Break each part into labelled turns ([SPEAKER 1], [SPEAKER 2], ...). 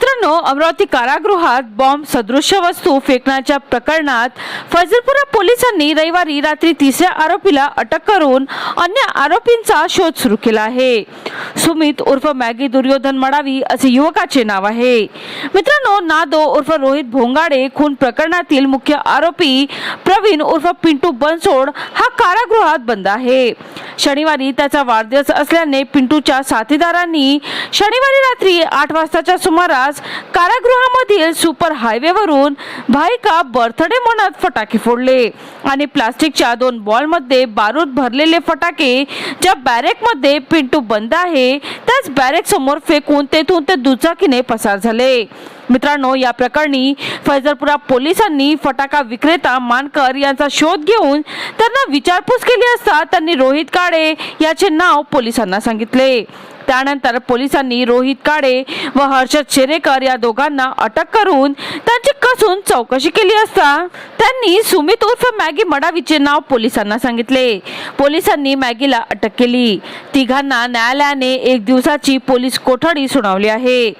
[SPEAKER 1] मित्रांनो अमरावती कारागृहात बॉम्ब सदृश्य वस्तू फेकण्याच्या प्रकरणात फैजलपुरा पोलिसांनी रविवारी रात्री तिसऱ्या आरोपीला अटक करून अन्य आरोपींचा शोध सुरू केला आहे. सुमित उर्फ मॅगी दुर्योधन मडावी असे युवकाचे नाव आहे. मित्रांनो नादो उर्फ रोहित भोंगाडे खून प्रकरणातील मुख्य आरोपी प्रवीण उर्फ पिंटू बनसोड हा कारागृहात बंद आहे. शनिवारी त्याचा वाढदिवस असल्याने पिंटूच्या साथीदारांनी शनिवारी रात्री आठ वाजताच्या सुमारास कारागृहामधील सुपर हायवेवरून भाईका बर्थडे म्हणत फटाके फोडले आणि प्लास्टिकच्या दोन बॉलमध्ये बारूद भरलेले फटाके ज्या बॅरेकमध्ये पिंटू बंद आहे त्याच बॅरेक समोर फेकून तेथून ते दुचाकीने पसार झाले. मित्रांनो या प्रकरणी फैजलपुरा पोलिसांनी फटाका विक्रेता मानकर यांचा शोध घेऊन त्यांना विचारपूस केली असता त्यांनी रोहित काळे याचे नाव पोलिसांना सांगितले. त्यानंतर पोलिसांनी रोहित काळे व हर्षद शेरेकर या दोघांना अटक करून त्यांची कसून चौकशी केली असता त्यांनी सुमित उर्फ मॅगी मडावीचे नाव पोलिसांना सांगितले. पोलिसांनी मॅगीला अटक केली. तिघांना न्यायालयाने एक दिवसाची पोलीस कोठडी सुनावली आहे.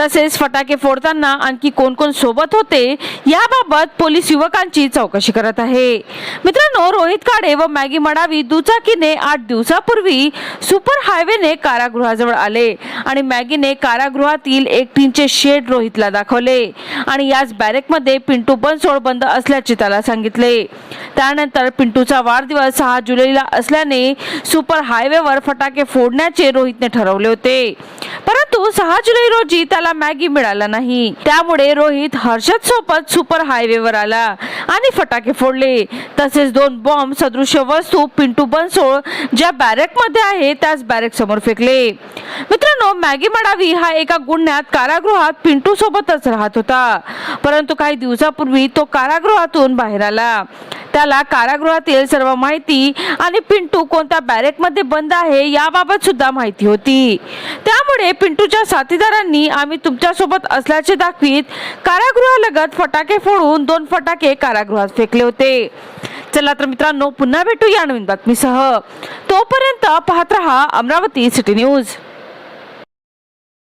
[SPEAKER 1] तसेच फटाके फोडताना आणखी कोण कोण सोबत होते याबाबत पोलीस युवकांची चौकशी करत आहे. मित्रांनो रोहित काळे व मॅगी मडावी दुचाकीने आठ दिवसापूर्वी सुपर हायवेने कारागृहात कारागृहाजवळ आले आणि मॅगीने कारागृहातील एक टीनचे शेड रोहितला दाखवले. आणि याच बॅरेकमध्ये पिंटू बनसोड बंद असल्याचे त्याला सांगितले. त्यानंतर पिंटूचा वाढदिवस सहा जुलैला असल्याने सुपर हायवेवर फटाके फोडण्याचे रोहितने ठरवले होते. सहा जुलै रोजी त्याला मॅगी मिळाला नाही. त्यामुळे रोहित हर्षद सोबत सुपर हायवे वर आला आणि फटाके फोडले. तसेच दोन बॉम्ब सदृश्य वस्तू पिंटू बनसोळ ज्या बॅरेकमध्ये आहे त्याच बॅरेक समोर फेकले. मित्रांनो मॅगी मडावी हा एका गुन्ह्यात कारागृहात पिंटू सोबतच राहत होता. परंतु काही दिवसापूर्वी तो कारागृहातून बाहेर आला. त्याला कारागृहातील सर्व माहिती आणि पिंटू कोणत्या बॅरेकमध्ये बंद आहे याबाबत सुद्धा माहिती होती. त्यामुळे पिंटूच्या साथीदारांनी आम्ही तुमच्यासोबत असल्याचे दाखवीत कारागृहालगत फटाके फोडून दोन फटाके कारागृहात फेकले होते. चला तर मित्रांनो पुन्हा भेटू या नवीन बातमीसह. तोपर्यंत पाहत रहा अमरावती सिटी न्यूज.